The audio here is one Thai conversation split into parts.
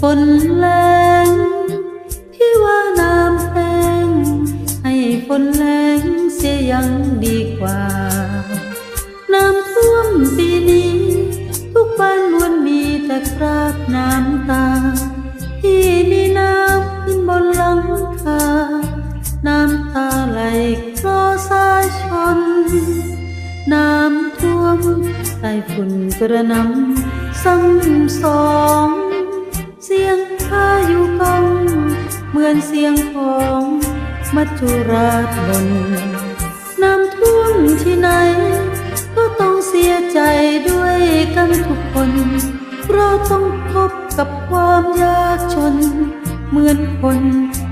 ฝนแรงพี่ว่าน้ำแห้งให้ฝนแรงเสียยังดีกว่า น้ำท่วมปีนี้ ทุกบ้านล้วนมีแต่คราบน้ำตา ที่นี่น้ำขึ้นบนหลังคาน้ำตาไหลคลอสายชน น้ำท่วมใต้ฝุ่นกระนำซ้ำสอง นเสียงของมัจจุราชบนน้ำท่วมที่ไหน ก็ต้องเสียใจด้วยกันทุกคน เพราะต้องพบกับความยากจน เหมือนคน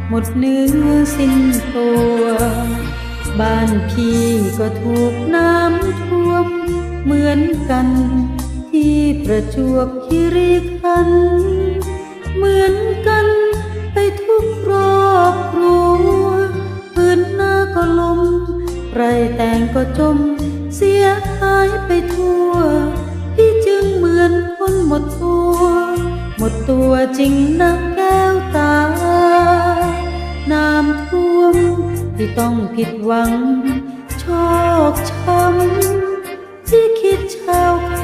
หมดเนื้อสิ้นตัว บ้านพี่ก็ถูกน้ำท่วม เหมือนกัน ที่ประจวบคีรีขันธ์เหมือนกัน แต่งก็จม เสียหายไปทั่ว พี่จึงเหมือนคนหมดตัว หมดตัวจริงนะแก้วตา น้ำท่วมที่ต้องผิดหวัง ชอกช้ำที่คิดเช้าค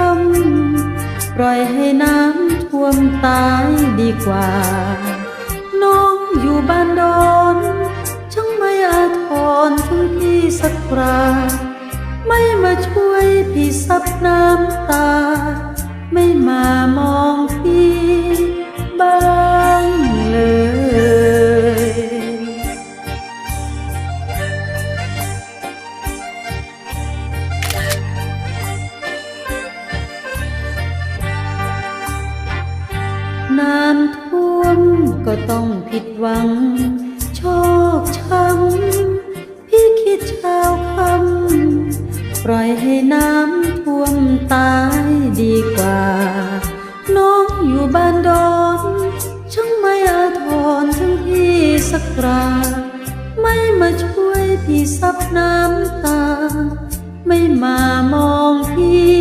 ำปล่อยให้น้ำท่วมตายดีกว่า น้องอยู่บ้านดอนับน้ำตา ไม่มามองพี่บ้างเลยน้ำท่วมก็ต้องผิดหวัง โชคช้ำพี่คิดเช้าคำปล่อยให้น้ำ ท่วมตายดีกว่า น้องอยู่บ้านดอนช่างไม่อาทรถึงพี่สักคราไม่มาช่วยพี่ซับน้ำตา ไม่มามองพี่